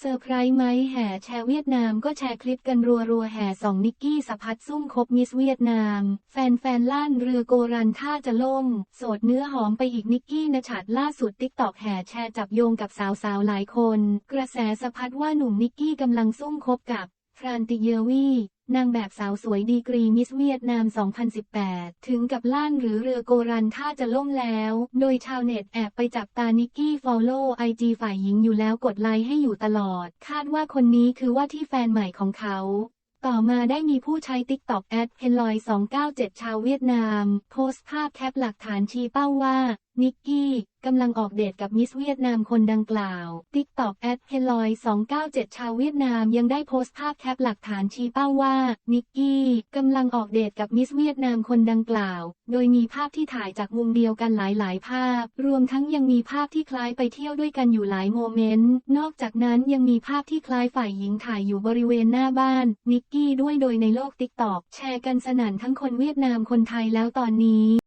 เซอร์ไพรส์ไหมแห่แชร์เวียดนามก็แชร์คลิปกันรัวๆแห่สองนิกกี้สะพัดซุ่มคบมิสเวียดนาม แฟนๆล่านเรือโกรันท่าจะล่ม โสดเนื้อหอมไปอีกนิกกี้นชัดล่าสุดติ๊กตอกแห่แชร์จับโยงกับสาวๆหลายคน กระแสสะพัดว่าหนุ่มนิกกี้กำลังซุ่มคบกับฟรานติเยวี นางแบบสาวสวยดีกรีมิสเวียดนาม 2018 ถึงกับล่านหรือเรือโกรันท่าจะล่มแล้ว โดยชาวเน็ตแอบไปจับตานิกกี้ฟอลโล่ไอจีฝ่ายหญิงอยู่แล้วกดไลค์ให้อยู่ตลอด คาดว่าคนนี้คือว่าที่แฟนใหม่ของเขา ต่อมาได้มีผู้ใช้ TikTok แอดเพนลอย297 ชาวเวียดนาม โพสต์ภาพแคปหลักฐานชี้เป้าว่า นิกกี้กำลังออกเดทกับมิสเวียดนามคนดังกล่าว TikTok แอดเพนลอย297 ชาวเวียดนามยังได้โพสต์ภาพแคปหลักฐานชี้เป้าว่า นิกกี้กำลังออกเดทกับมิสเวียดนามคนดังกล่าว โดยมีภาพที่ถ่ายจากมุมเดียวกันหลาย ๆ ภาพ รวมทั้งยังมีภาพที่คล้ายไปเที่ยวด้วยกันอยู่หลายโมเมนต์ นอกจากนั้นยังมีภาพที่คล้ายฝ่ายหญิงถ่ายอยู่บริเวณหน้าบ้าน นิกกี้ด้วยโดยในโลก TikTok แชร์กันสนั่นทั้งคนเวียดนามคนไทยแล้วตอนนี้